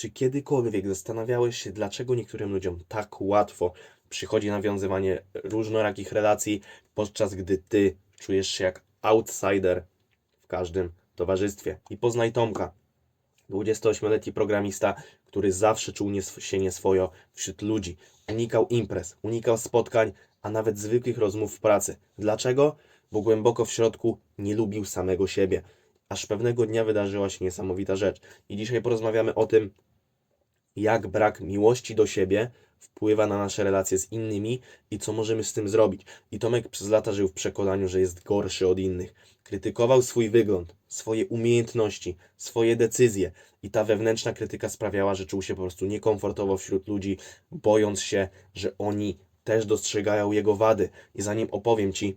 Czy kiedykolwiek zastanawiałeś się, dlaczego niektórym ludziom tak łatwo przychodzi nawiązywanie różnorakich relacji, podczas gdy ty czujesz się jak outsider w każdym towarzystwie? I poznaj Tomka, 28-letni programista, który zawsze czuł się nieswojo wśród ludzi. Unikał imprez, unikał spotkań, a nawet zwykłych rozmów w pracy. Dlaczego? Bo głęboko w środku nie lubił samego siebie. Aż pewnego dnia wydarzyła się niesamowita rzecz. I dzisiaj porozmawiamy o tym, jak brak miłości do siebie wpływa na nasze relacje z innymi i co możemy z tym zrobić. I Tomek przez lata żył w przekonaniu, że jest gorszy od innych. Krytykował swój wygląd, swoje umiejętności, swoje decyzje i ta wewnętrzna krytyka sprawiała, że czuł się po prostu niekomfortowo wśród ludzi, bojąc się, że oni też dostrzegają jego wady. I zanim opowiem Ci,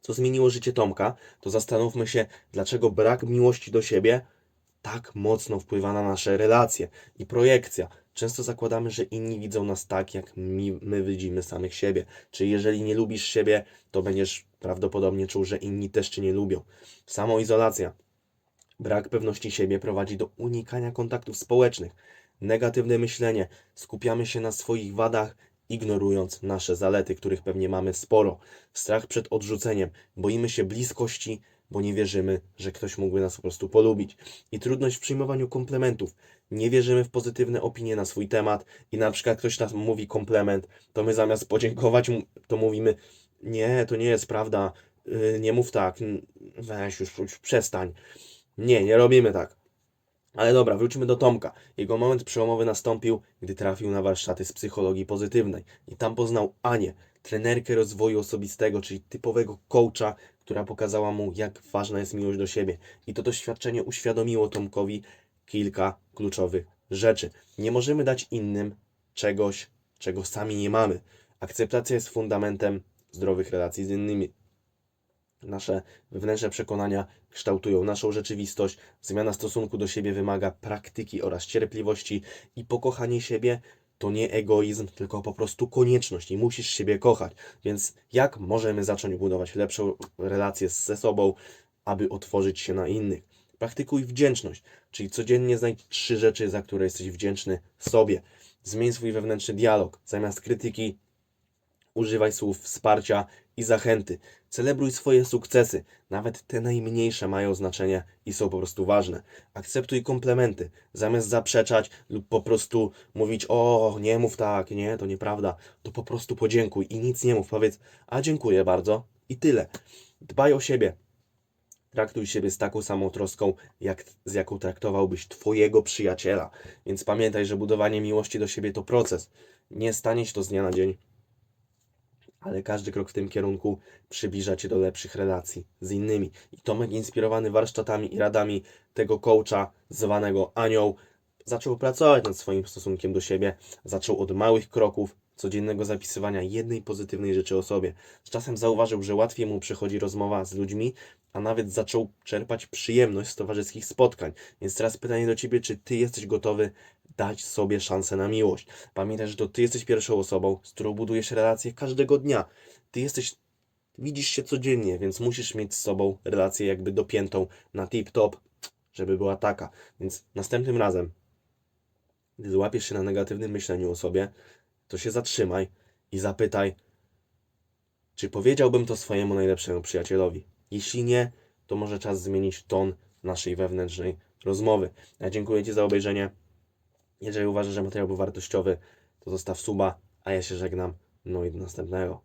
co zmieniło życie Tomka, to zastanówmy się, dlaczego brak miłości do siebie tak mocno wpływa na nasze relacje i projekcja. Często zakładamy, że inni widzą nas tak, jak mi, my widzimy samych siebie. Czyli jeżeli nie lubisz siebie, to będziesz prawdopodobnie czuł, że inni też cię nie lubią. Samoizolacja. Brak pewności siebie prowadzi do unikania kontaktów społecznych. Negatywne myślenie. Skupiamy się na swoich wadach, ignorując nasze zalety, których pewnie mamy sporo. Strach przed odrzuceniem. Boimy się bliskości, bo nie wierzymy, że ktoś mógłby nas po prostu polubić. I trudność w przyjmowaniu komplementów. Nie wierzymy w pozytywne opinie na swój temat i na przykład ktoś nam mówi komplement, to my zamiast podziękować to mówimy nie, to nie jest prawda, yy, nie mów tak, weź już, już przestań. Nie, nie robimy tak. Ale dobra, wróćmy do Tomka. Jego moment przełomowy nastąpił, gdy trafił na warsztaty z psychologii pozytywnej. I tam poznał Anię, trenerkę rozwoju osobistego, czyli typowego coacha, która pokazała mu, jak ważna jest miłość do siebie. I to doświadczenie uświadomiło Tomkowi kilka kluczowych rzeczy. Nie możemy dać innym czegoś, czego sami nie mamy. Akceptacja jest fundamentem zdrowych relacji z innymi. Nasze wewnętrzne przekonania kształtują naszą rzeczywistość. Zmiana stosunku do siebie wymaga praktyki oraz cierpliwości i pokochanie siebie to nie egoizm, tylko po prostu konieczność i musisz siebie kochać. Więc jak możemy zacząć budować lepszą relację ze sobą, aby otworzyć się na innych? Praktykuj wdzięczność, czyli codziennie znajdź trzy rzeczy, za które jesteś wdzięczny sobie. Zmień swój wewnętrzny dialog. Zamiast krytyki Używaj słów wsparcia i zachęty. Celebruj swoje sukcesy. Nawet te najmniejsze mają znaczenie i są po prostu ważne. Akceptuj komplementy. Zamiast zaprzeczać lub po prostu mówić, o, nie mów tak, nie, to nieprawda, to po prostu podziękuj i nic nie mów. Powiedz, a dziękuję bardzo i tyle. Dbaj o siebie. Traktuj siebie z taką samą troską, jak, z jaką traktowałbyś Twojego przyjaciela. Więc pamiętaj, że budowanie miłości do siebie to proces. Nie stanie się to z dnia na dzień ale każdy krok w tym kierunku przybliża cię do lepszych relacji z innymi. I Tomek, inspirowany warsztatami i radami tego coacha zwanego Anioł, zaczął pracować nad swoim stosunkiem do siebie. Zaczął od małych kroków, codziennego zapisywania jednej pozytywnej rzeczy o sobie. Z czasem zauważył, że łatwiej mu przychodzi rozmowa z ludźmi, a nawet zaczął czerpać przyjemność z towarzyskich spotkań. Więc teraz pytanie do ciebie, czy ty jesteś gotowy dać sobie szansę na miłość? Pamiętaj, że to ty jesteś pierwszą osobą, z którą budujesz relacje każdego dnia. Ty jesteś, widzisz się codziennie, więc musisz mieć z sobą relację jakby dopiętą na tip-top, żeby była taka. Więc następnym razem, gdy złapiesz się na negatywnym myśleniu o sobie, to się zatrzymaj i zapytaj, czy powiedziałbym to swojemu najlepszemu przyjacielowi. Jeśli nie, to może czas zmienić ton naszej wewnętrznej rozmowy. Ja dziękuję Ci za obejrzenie. Jeżeli uważasz, że materiał był wartościowy, to zostaw suba, a ja się żegnam. No i do następnego.